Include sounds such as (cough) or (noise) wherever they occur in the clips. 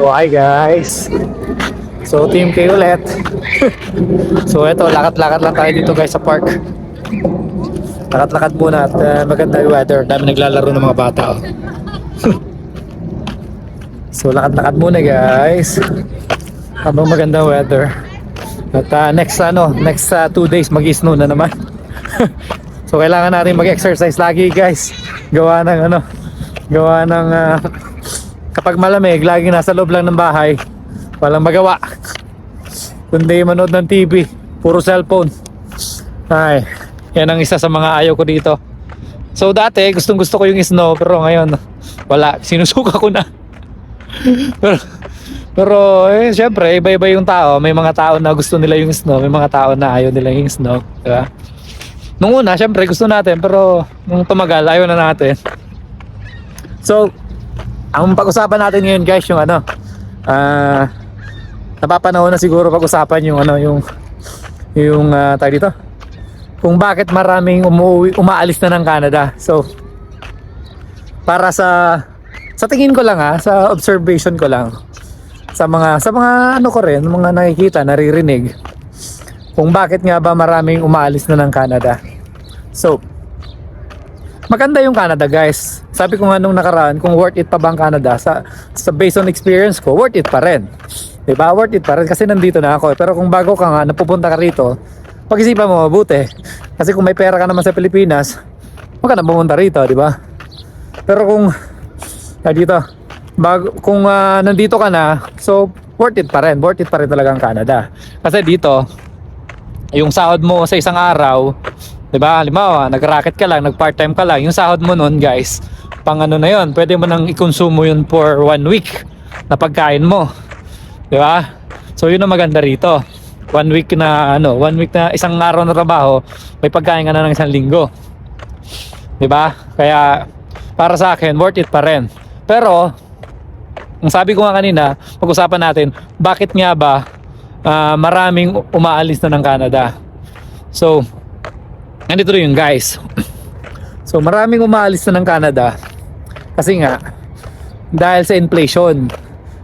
So hi guys. So team K ulit. (laughs) so eto, lakad-lakad lang tayo dito guys sa park. Lakad-lakad muna at uh, maganda yung weather. Dami naglalaro ng mga bata. Oh. (laughs) so lakad-lakad muna guys. Habang maganda weather. At uh, next ano, next uh, two days mag-snow na naman. (laughs) so kailangan natin mag-exercise lagi guys. Gawa ng ano, gawa ng uh, kapag malamig, lagi nasa loob lang ng bahay. Walang magawa. Kundi manood ng TV, puro cellphone. Ay, yan ang isa sa mga ayaw ko dito. So dati, gustong gusto ko yung snow, pero ngayon, wala. Sinusuka ko na. (laughs) pero, pero eh, syempre, iba-iba yung tao. May mga tao na gusto nila yung snow, may mga tao na ayaw nila yung snow. Diba? Nung una, syempre, gusto natin, pero nung tumagal, ayaw na natin. So, ang pag-usapan natin ngayon guys, yung ano, ah, napapanahon na siguro pag-usapan yung ano, yung, yung, uh, tayo dito, kung bakit maraming umuwi, umaalis na ng Canada. So, para sa, sa tingin ko lang ha, sa observation ko lang, sa mga, sa mga ano ko rin, mga nakikita, naririnig, kung bakit nga ba maraming umaalis na ng Canada. So, maganda yung Canada guys. Sabi ko nga nung nakaraan, kung worth it pa ba ang Canada, sa, sa based on experience ko, worth it pa rin. Diba? Worth it pa rin kasi nandito na ako. Pero kung bago ka nga, napupunta ka rito, pag-isipan mo mabuti. Kasi kung may pera ka naman sa Pilipinas, huwag ka na pumunta rito, di ba? Pero kung, ah, dito, bago, kung ah, nandito ka na, so worth it pa rin. Worth it pa rin talaga ang Canada. Kasi dito, yung sahod mo sa isang araw, 'di ba? Halimbawa, nag-racket ka lang, nag-part-time ka lang, yung sahod mo noon, guys, pang ano na 'yon, pwede mo nang ikonsumo 'yun for one week na pagkain mo. 'Di ba? So 'yun ang maganda rito. One week na ano, one week na isang araw na trabaho, may pagkain ka na ng isang linggo. 'Di ba? Kaya para sa akin, worth it pa rin. Pero ang sabi ko nga kanina, pag-usapan natin, bakit nga ba ah, maraming umaalis na ng Canada? So, nandito rin yung guys. So, maraming umaalis na ng Canada kasi nga, dahil sa inflation.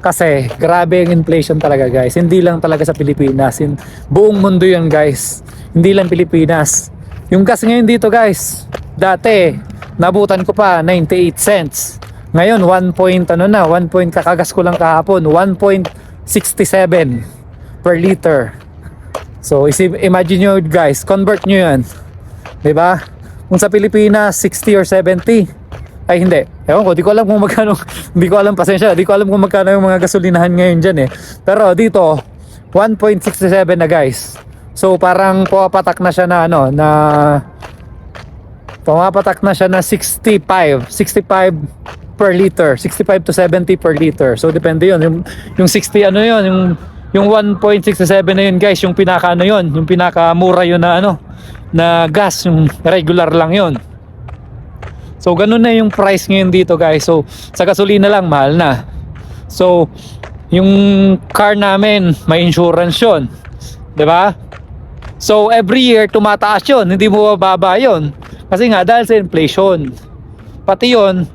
Kasi, grabe ang inflation talaga guys. Hindi lang talaga sa Pilipinas. In, buong mundo yan guys. Hindi lang Pilipinas. Yung gas ngayon dito guys, dati, nabutan ko pa 98 cents. Ngayon, 1 point, ano na, 1 point, kakagas ko lang kahapon, 1.67 per liter. So, isip, imagine nyo guys, convert nyo yan. 'Di ba? Kung sa Pilipinas 60 or 70. Ay hindi. Ewan ko, di ko alam kung magkano, (laughs) di ko alam pasensya, di ko alam kung magkano yung mga gasolinahan ngayon diyan eh. Pero dito 1.67 na guys. So parang pumapatak na siya na ano, na pumapatak na siya na 65, 65 per liter, 65 to 70 per liter. So depende 'yon. Yung yung 60 ano 'yon, yung yung 1.67 na yun guys, yung pinaka ano yun, yung pinaka mura yun na ano, na gas, yung regular lang yun. So ganun na yung price ngayon dito guys. So sa gasolina lang mahal na. So yung car namin may insurance yun. 'Di ba? So every year tumataas yun, hindi mo bababa yun. Kasi nga dahil sa inflation. Pati yun,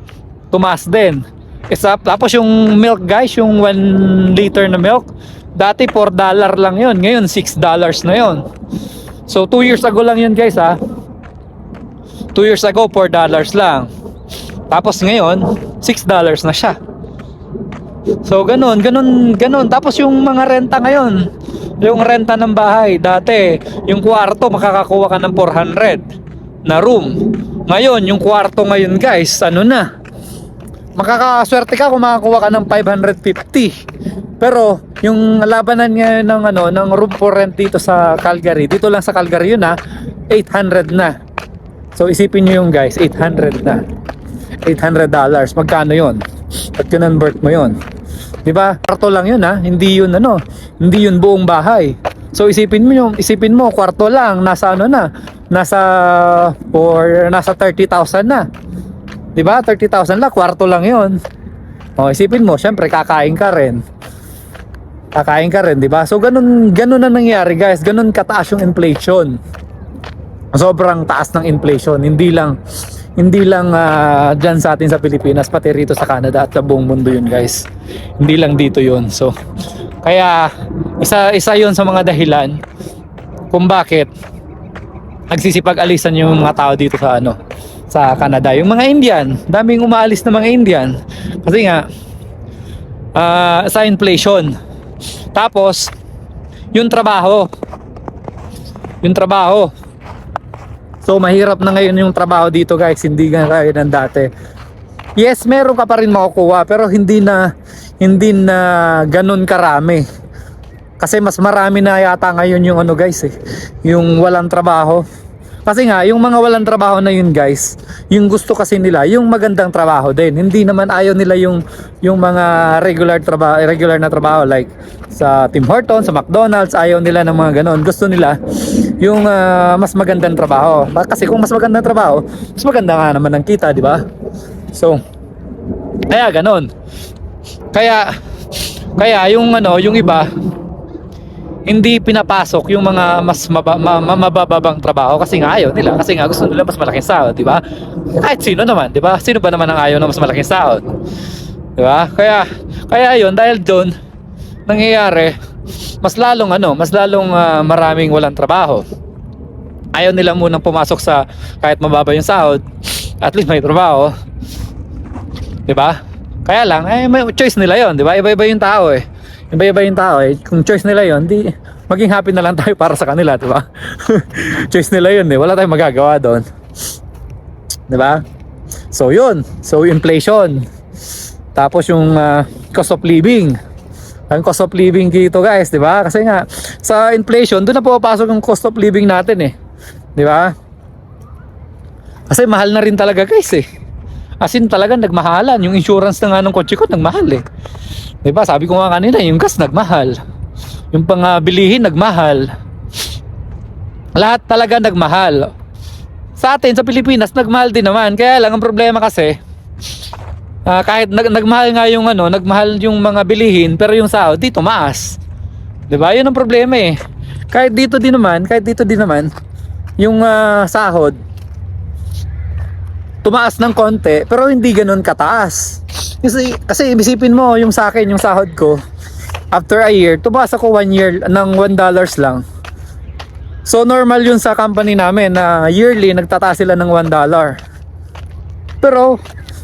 tumaas din. Isa, tapos yung milk guys, yung 1 liter na milk, dati 4 dollar lang yun. Ngayon 6 dollars na yun. So 2 years ago lang yun guys ha. 2 years ago 4 dollars lang. Tapos ngayon 6 dollars na siya. So ganun, ganun, ganun. Tapos yung mga renta ngayon, yung renta ng bahay, dati yung kwarto makakakuha ka ng 400 na room. Ngayon, yung kwarto ngayon guys, ano na? Makakaswerte ka kung makakuha ka ng 550. Pero yung labanan ngayon ng ano ng room for rent dito sa Calgary, dito lang sa Calgary yun ha, 800 na. So isipin niyo yung guys, 800 na. 800 dollars. Magkano 'yon? At convert mo 'yon. 'Di ba? Kwarto lang 'yun ha, hindi 'yun ano, hindi 'yun buong bahay. So isipin mo yung isipin mo kwarto lang nasa ano na, nasa or nasa 30,000 na. 'Di ba? 30,000 lang kwarto lang 'yon. O isipin mo, syempre kakain ka rin. Kakain ka rin, 'di ba? So ganun ganun na nangyari, guys. Ganun kataas yung inflation. Sobrang taas ng inflation, hindi lang hindi lang ah, dyan sa atin sa Pilipinas, pati rito sa Canada at sa buong mundo yun guys. Hindi lang dito yun. So, kaya isa, isa yun sa mga dahilan kung bakit nagsisipag-alisan yung mga tao dito sa ano sa Canada. Yung mga Indian, daming umaalis na mga Indian. Kasi nga, ah, sa inflation. Tapos, yung trabaho. Yung trabaho. So, mahirap na ngayon yung trabaho dito guys. Hindi nga kaya ng dati. Yes, meron ka pa rin makukuha pero hindi na hindi na ganun karami. Kasi mas marami na yata ngayon yung ano guys eh, yung walang trabaho. Kasi nga, yung mga walang trabaho na yun guys, yung gusto kasi nila, yung magandang trabaho din. Hindi naman ayaw nila yung yung mga regular trabaho, regular na trabaho like sa Tim Hortons, sa McDonald's, ayaw nila ng mga ganon. Gusto nila yung ah, mas magandang trabaho. Ba- Kasi kung mas magandang trabaho, mas maganda nga naman ang kita, di ba? So, kaya ganon. Kaya kaya yung ano, yung iba hindi pinapasok yung mga mas maba, ma, ma- mabababang trabaho kasi nga ayaw nila kasi nga gusto nila mas malaking sahod, di ba? Kahit sino naman, di ba? Sino ba naman ang ayaw ng mas malaking sahod? Di ba? Kaya kaya yun dahil doon nangyayari mas lalong ano, mas lalong ah, maraming walang trabaho. Ayaw nila munang pumasok sa kahit mababa yung sahod, at least may trabaho. 'Di ba? Kaya lang, eh, may choice nila yon, 'di ba? Iba-iba yung tao eh. Iba-iba yung tao eh. Kung choice nila yon, di maging happy na lang (laughs) tayo para sa kanila, 'di ba? (laughs) choice nila yun eh. Wala tayong magagawa doon. 'Di ba? So, yun. So, inflation. Tapos yung ah, cost of living. Ang cost of living dito guys, 'di ba? Kasi nga sa inflation, doon na pumapasok yung cost of living natin eh. 'Di ba? Kasi mahal na rin talaga guys eh. As in talagang nagmahalan. Yung insurance na nga ng kotse ko nagmahal eh. 'Di ba? Sabi ko nga kanina, yung gas nagmahal. Yung pang ah, bilihin nagmahal. Lahat talaga nagmahal. Sa atin sa Pilipinas nagmahal din naman. Kaya lang ang problema kasi ah, kahit nag nagmahal nga yung ano, nagmahal yung mga bilihin pero yung sahod dito maas. 'Di ba? 'Yun ang problema eh. Kahit dito din naman, kahit dito din naman yung ah, sahod tumaas ng konti pero hindi ganoon kataas. Kasi kasi isipin mo yung sa akin yung sahod ko after a year tumaas ako one year ng 1 dollars lang. So normal yun sa company namin na yearly nagtataas sila ng 1 dollar. Pero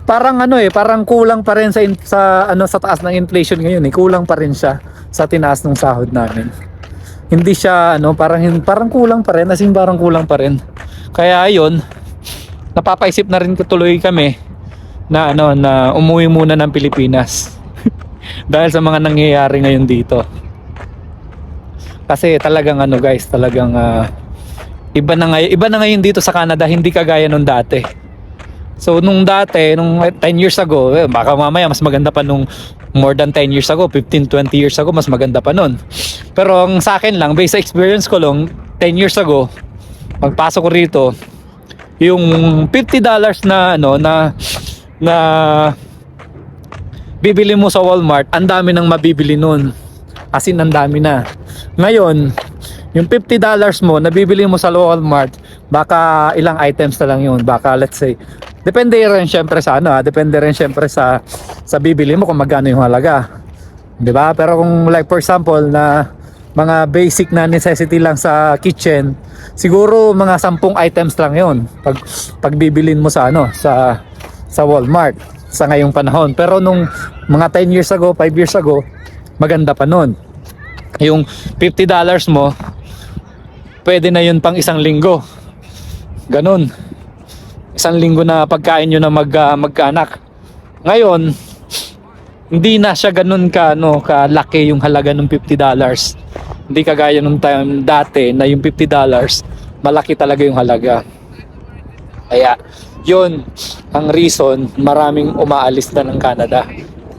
parang ano eh, parang kulang pa rin sa in- sa ano sa taas ng inflation ngayon eh. Kulang pa rin siya sa tinaas ng sahod namin. Hindi siya ano, parang parang kulang pa rin, as in parang kulang pa rin. Kaya ayun, napapaisip na rin tuloy kami na ano na umuwi muna ng Pilipinas. (laughs) Dahil sa mga nangyayari ngayon dito. Kasi talagang ano guys, talagang ah, iba na ngayon, iba na ngayon dito sa Canada, hindi kagaya nung dati. So nung dati, nung 10 years ago, eh, baka mamaya mas maganda pa nung more than 10 years ago, 15, 20 years ago, mas maganda pa nun. Pero ang sa akin lang, based sa experience ko lang, 10 years ago, pagpasok ko rito, yung 50 dollars na ano na na bibili mo sa Walmart, ang dami nang mabibili nun. As in, ang dami na. Ngayon, yung 50 dollars mo na bibili mo sa Walmart, baka ilang items na lang yun. Baka let's say, depende rin syempre sa ano, ah, depende rin syempre sa sa bibili mo kung magkano yung halaga. 'Di ba? Pero kung like for example na mga basic na necessity lang sa kitchen, siguro mga 10 items lang 'yon pag pag bibilin mo sa ano, sa sa Walmart sa ngayong panahon. Pero nung mga 10 years ago, 5 years ago, maganda pa nun. Yung 50 dollars mo, pwede na yun pang isang linggo. Ganun. Isang linggo na pagkain nyo na mag, ah, magkaanak. Ngayon, hindi na siya ganun ka no kalaki yung halaga ng 50 dollars. Hindi kagaya nung time dati na yung 50 dollars malaki talaga yung halaga. Kaya yun ang reason maraming umaalis na ng Canada.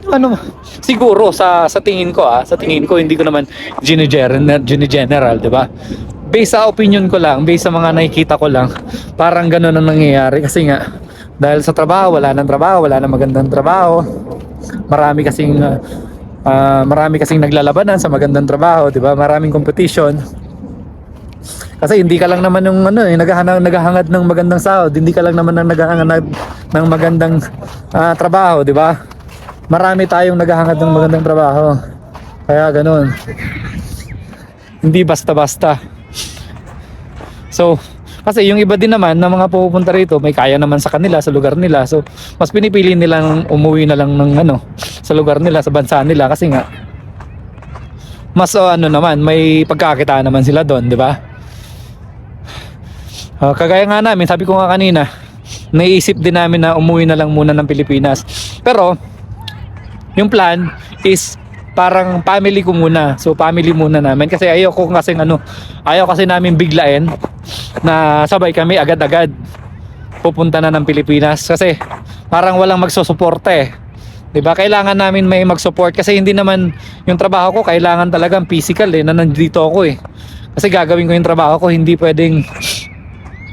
Ano siguro sa sa tingin ko ah, sa tingin ko hindi ko naman gine-general, gine-general, 'di ba? Based sa opinion ko lang, based sa mga nakikita ko lang, parang ganun ang nangyayari kasi nga dahil sa trabaho, wala nang trabaho, wala nang magandang trabaho. Marami kasing ah, ah, marami kasing naglalabanan sa magandang trabaho, 'di ba? Maraming competition. Kasi hindi ka lang naman yung ano eh, naghahangad, naghahangad ng magandang sahod, hindi ka lang naman ang naghahangad ng magandang ah, trabaho, di ba? Marami tayong naghahangad ng magandang trabaho. Kaya ganun. Hindi basta-basta. So, kasi yung iba din naman na mga pupunta rito, may kaya naman sa kanila, sa lugar nila. So, mas pinipili nilang umuwi na lang ng ano, sa lugar nila, sa bansa nila kasi nga mas oh, ano naman, may pagkakitaan naman sila doon, di ba? Ah, kagaya nga namin, sabi ko nga kanina, naiisip din namin na umuwi na lang muna ng Pilipinas. Pero, yung plan is parang family ko muna. So, family muna namin. Kasi ayaw ko kasi ano, ayaw kasi namin biglain na sabay kami agad-agad pupunta na ng Pilipinas. Kasi parang walang magsusuporta eh. 'Di ba? Kailangan namin may mag-support kasi hindi naman yung trabaho ko kailangan talagang physical eh na nandito ako eh. Kasi gagawin ko yung trabaho ko, hindi pwedeng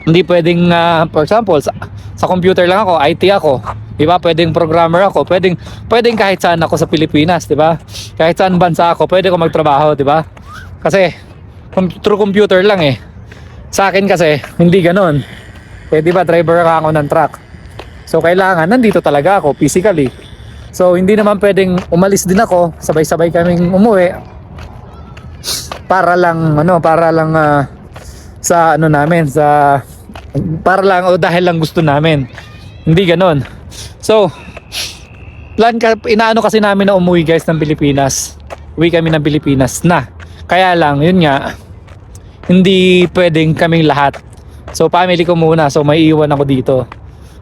hindi pwedeng ah, for example sa, sa computer lang ako, IT ako. 'Di ba? Pwedeng programmer ako, pwedeng pwedeng kahit saan ako sa Pilipinas, 'di ba? Kahit saan bansa ako, pwede ko magtrabaho, 'di ba? Kasi through computer lang eh. Sa akin kasi hindi ganoon. Eh 'di ba driver ka ako ng truck. So kailangan nandito talaga ako physically. So hindi naman pwedeng umalis din ako, sabay-sabay kaming umuwi para lang ano, para lang ah, sa ano namin, sa para lang o dahil lang gusto namin. Hindi ganoon. So plan ka, inaano kasi namin na umuwi guys ng Pilipinas. Uwi kami ng Pilipinas na. Kaya lang, yun nga, hindi pwedeng kaming lahat. So family ko muna, so may iwan ako dito.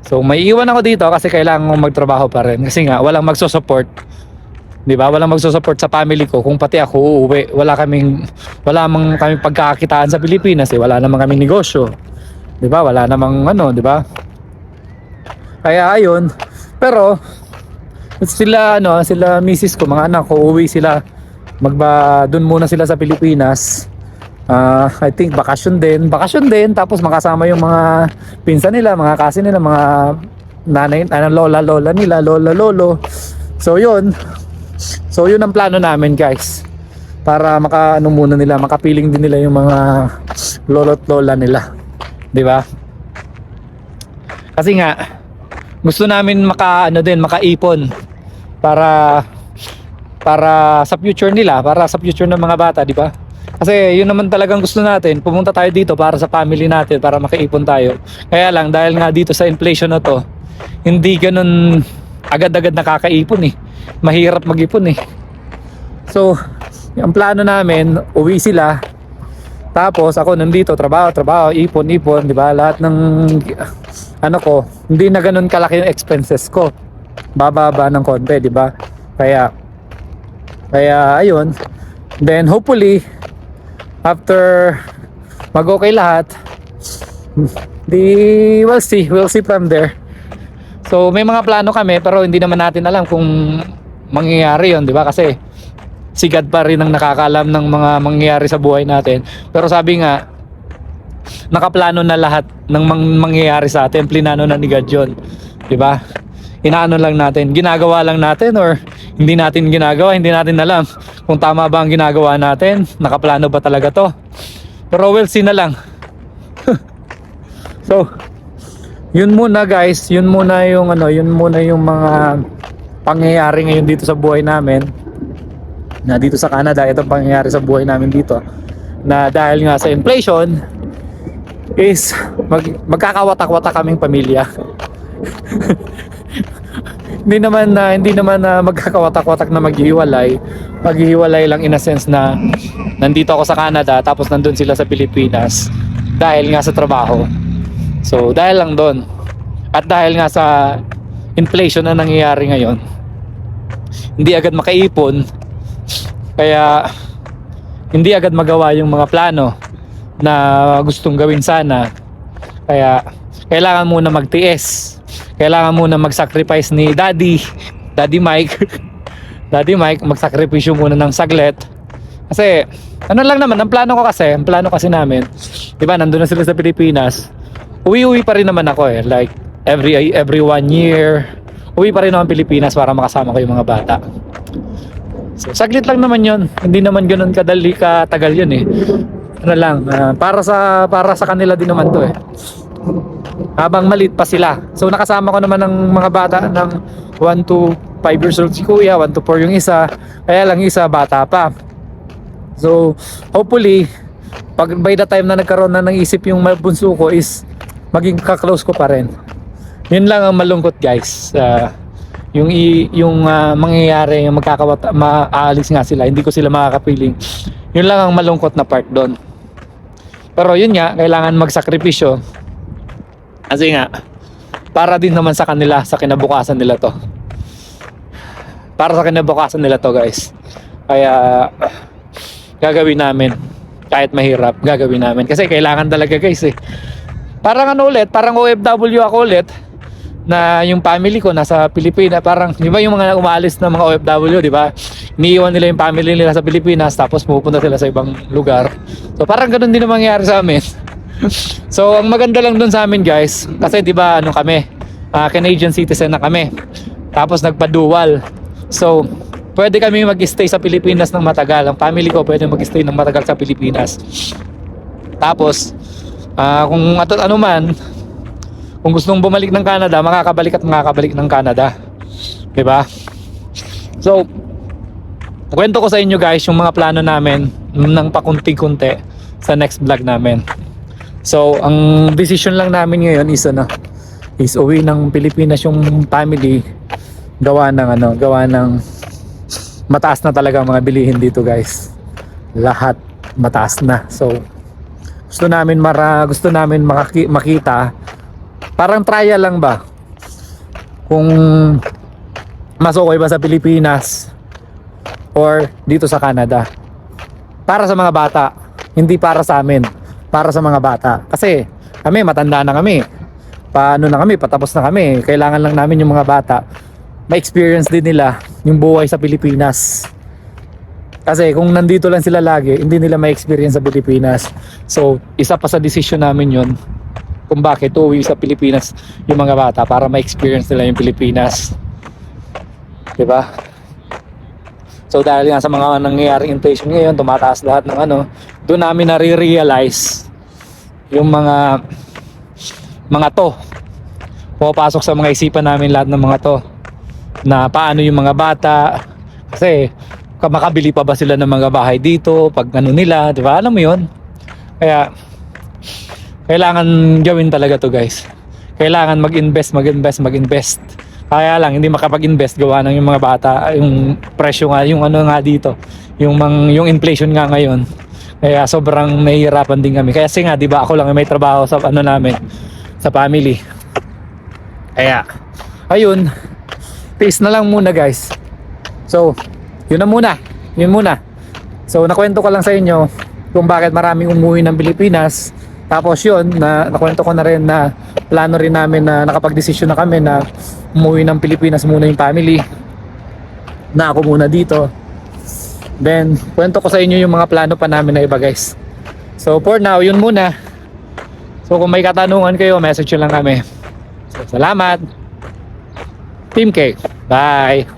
So may iwan ako dito kasi kailangan kong magtrabaho pa rin. Kasi nga, walang magsusupport. 'Di ba? Walang magsusupport sa family ko kung pati ako uuwi. Wala kaming wala mang kaming pagkakakitaan sa Pilipinas eh. Wala namang kaming negosyo. 'Di ba? Wala namang ano, 'di ba? Kaya ayun. Pero sila ano, sila misis ko, mga anak ko, uuwi sila. Magba doon muna sila sa Pilipinas. Ah, I think bakasyon din, bakasyon din tapos makasama yung mga pinsan nila, mga kasi nila, mga nanay, ano, lola, lola nila, lola, lolo. So yun. So yun ang plano namin, guys. Para maka ano muna nila, makapiling din nila yung mga lolo't lola nila. 'Di ba? Kasi nga gusto namin maka ano din, makaipon para para sa future nila, para sa future ng mga bata, di ba? Kasi yun naman talagang gusto natin, pumunta tayo dito para sa family natin, para makaipon tayo. Kaya lang, dahil nga dito sa inflation na to, hindi ganun agad-agad nakakaipon eh. Mahirap mag-ipon eh. So, ang plano namin, uwi sila, tapos ako nandito, trabaho, trabaho, ipon, ipon, di ba? Lahat ng ano ko, hindi na ganun kalaki yung expenses ko. Bababa ng konti, di ba? Kaya kaya ayun. Then hopefully after mag-okay lahat, di we'll see, we'll see from there. So may mga plano kami pero hindi naman natin alam kung mangyayari 'yon, di ba? Kasi si God pa rin ang nakakaalam ng mga mangyayari sa buhay natin. Pero sabi nga, nakaplano na lahat ng mang- mangyayari sa atin. Plinano na ni God yun. Di ba? Inaano lang natin. Ginagawa lang natin or hindi natin ginagawa. Hindi natin alam kung tama ba ang ginagawa natin. Nakaplano ba talaga to? Pero we'll see na lang. (laughs) so, yun muna guys. Yun muna yung ano, yun muna yung mga pangyayari ngayon dito sa buhay namin na dito sa Canada itong pangyayari sa buhay namin dito na dahil nga sa inflation is mag, magkakawatak-watak kaming pamilya (laughs) hindi naman na hindi naman na magkakawatak-watak na maghihiwalay maghihiwalay lang in a sense na nandito ako sa Canada tapos nandun sila sa Pilipinas dahil nga sa trabaho so dahil lang doon at dahil nga sa inflation na nangyayari ngayon hindi agad makaipon kaya hindi agad magawa yung mga plano na gustong gawin sana. Kaya kailangan muna magtiis. Kailangan muna mag-sacrifice ni Daddy, Daddy Mike. (laughs) Daddy Mike, magsakripisyo muna ng saglit. Kasi ano lang naman, ang plano ko kasi, ang plano kasi namin, 'di ba, nandun na sila sa Pilipinas. Uwi-uwi pa rin naman ako eh, like every every one year. Uwi pa rin ako ng Pilipinas para makasama ko yung mga bata. So, saglit lang naman yon Hindi naman ganun kadali katagal yun eh. ano lang, ah, para sa para sa kanila din naman 'to eh. Habang maliit pa sila. So nakasama ko naman ng mga bata ng 1 to 5 years old si Kuya, 1 to 4 yung isa. Kaya lang isa bata pa. So hopefully pag by the time na nagkaroon na ng isip yung bunso ko is maging ka-close ko pa rin. Yun lang ang malungkot guys. Ah, yung yung ah, mangyayari, yung magkakawat maaalis nga sila, hindi ko sila makakapiling. Yun lang ang malungkot na part doon. Pero yun nga, kailangan magsakripisyo. Kasi nga, para din naman sa kanila, sa kinabukasan nila to. Para sa kinabukasan nila to guys. Kaya, gagawin namin. Kahit mahirap, gagawin namin. Kasi kailangan talaga guys eh. Parang ano ulit, parang OFW ako ulit na yung family ko nasa Pilipinas parang di ba yung mga umaalis na mga OFW di ba iniiwan nila yung family nila sa Pilipinas tapos pupunta sila sa ibang lugar so parang ganun din ang mangyayari sa amin (laughs) so ang maganda lang dun sa amin guys kasi di ba ano kami ah, Canadian citizen na kami tapos nagpa-dual so pwede kami mag-stay sa Pilipinas ng matagal ang family ko pwede mag-stay ng matagal sa Pilipinas tapos ah, kung at ano man kung gustong bumalik ng Canada, makakabalik at makakabalik ng Canada. 'Di ba? So, kwento ko sa inyo guys yung mga plano namin ng pakunti-kunti sa next vlog namin. So, ang decision lang namin ngayon is ano, is uwi ng Pilipinas yung family. Gawa ng ano, gawa ng mataas na talaga mga bilihin dito guys. Lahat mataas na. So, gusto namin mara gusto namin makaki- makita. Parang trial lang ba? Kung mas okay ba sa Pilipinas or dito sa Canada. Para sa mga bata hindi para sa amin para sa mga bata. Kasi kami matanda na kami. Paano na kami patapos na kami. Kailangan lang namin yung mga bata. Ma-experience din nila yung buhay sa Pilipinas. Kasi kung nandito lang sila lagi hindi nila ma-experience sa Pilipinas. So isa pa sa decision namin yun kung bakit uwi sa Pilipinas yung mga bata para ma-experience nila yung Pilipinas. 'Di ba? So dahil nga sa mga nangyayaring inflation ngayon, tumataas lahat ng ano, doon namin nare-realize yung mga mga to. Pumapasok sa mga isipan namin lahat ng mga to na paano yung mga bata kasi ka- makabili pa ba sila ng mga bahay dito pag ano nila, 'di ba? Alam mo 'yon. Kaya kailangan gawin talaga to guys kailangan mag-invest mag-invest mag-invest kaya lang hindi makapag-invest gawa ng yung mga bata yung presyo nga yung ano nga dito yung mang, yung inflation nga ngayon. Kaya sobrang nahihirapan din kami. Kasi nga di ba ako lang may trabaho sa ano namin sa family. Kaya ayun peace na lang muna guys. So yun na muna yun muna. So nakwento ko lang sa inyo kung bakit maraming umuwi ng Pilipinas tapos yun, na, nakwento ko na rin na plano rin namin na nakapag-desisyon na kami na umuwi ng Pilipinas muna yung family. Na ako muna dito. Then, kwento ko sa inyo yung mga plano pa namin na iba guys. So for now, yun muna. So kung may katanungan kayo, message lang kami. So, salamat. Team K. Bye.